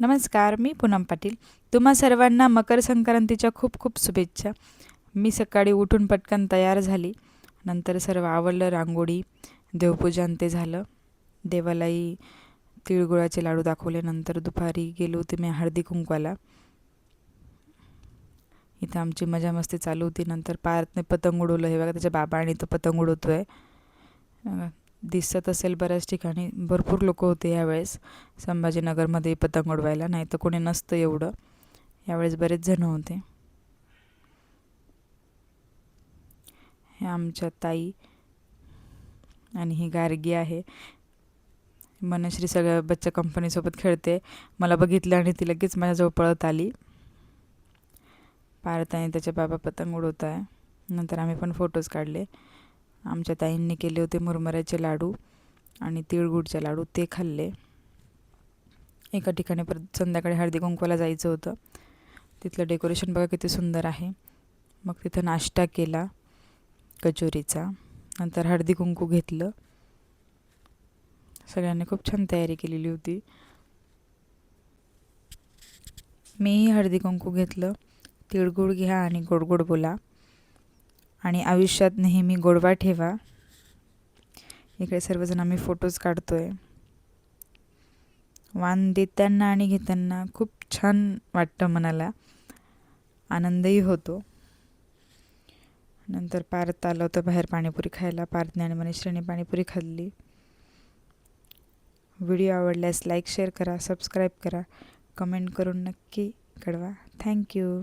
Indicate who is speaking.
Speaker 1: नमस्कार मी पूनम पाटील. तुम्हा सर्वांना मकर संक्रांतीच्या खूप खूप शुभेच्छा. मी सकाळी उठून पटकन तयार झाली. नंतर सर्व आवडलं रांगोळी देवपूजन ते झालं. देवालाही तिळगुळाचे लाडू दाखवले. नंतर दुपारी गेलो होते मी हळदी कुंकवाला. इथं आमची मजा मस्ती चालू होती. नंतर पार्थने पतंग उडवलं. हे बघा त्याच्या बाबा आणि तो पतंग उडवतो आहे दिसत असेल बऱ्याच ठिकाणी. भरपूर लोक होते यावेळेस. संभाजीनगरमध्ये पतंग उडवायला नाही तर कोणी नसतं एवढं. यावेळेस बरेच जण होते. हे आमच्या ताई आणि ही गार्गी आहे. मनश्री सगळ्या बच्चा कंपनीसोबत खेळते. मला बघितलं आणि ती लगेच माझ्याजवळ पळत आली. पार्थ आणि बाबा पतंग उडवत आहे नंतर आम्ही पण फोटोज काढले. आमच्या ताईंनी केले होते मुरमुऱ्याचे लाडू आणि तिळगुडचे लाडू ते खाल्ले. एका ठिकाणी परत संध्याकाळी हळदी कुंकवाला जायचं होतं. तिथलं डेकोरेशन बघा किती सुंदर आहे. मग तिथं नाश्ता केला कचोरीचा. नंतर हळदी कुंकू घेतलं. सगळ्यांनी खूप छान तयारी केलेली होती. मीही हळदी कुंकू घेतलं. तिळगुळ घ्या आणि गोड गोड बोला. आणि आयुष्यात नेहमी गोडवा ठेवा. इकडे सर्वजण आम्ही फोटोज काढतो आहे वाण देताना आणि घेताना खूप छान वाटतं मनाला. आनंदही होतो. नंतर पार्थ आलं होतं बाहेर पाणीपुरी खायला. पार्थने आणि मनीषराने पाणीपुरी खाल्ली. व्हिडिओ आवडल्यास लाईक शेअर करा सबस्क्राईब करा. कमेंट करून नक्की कळवा. थँक्यू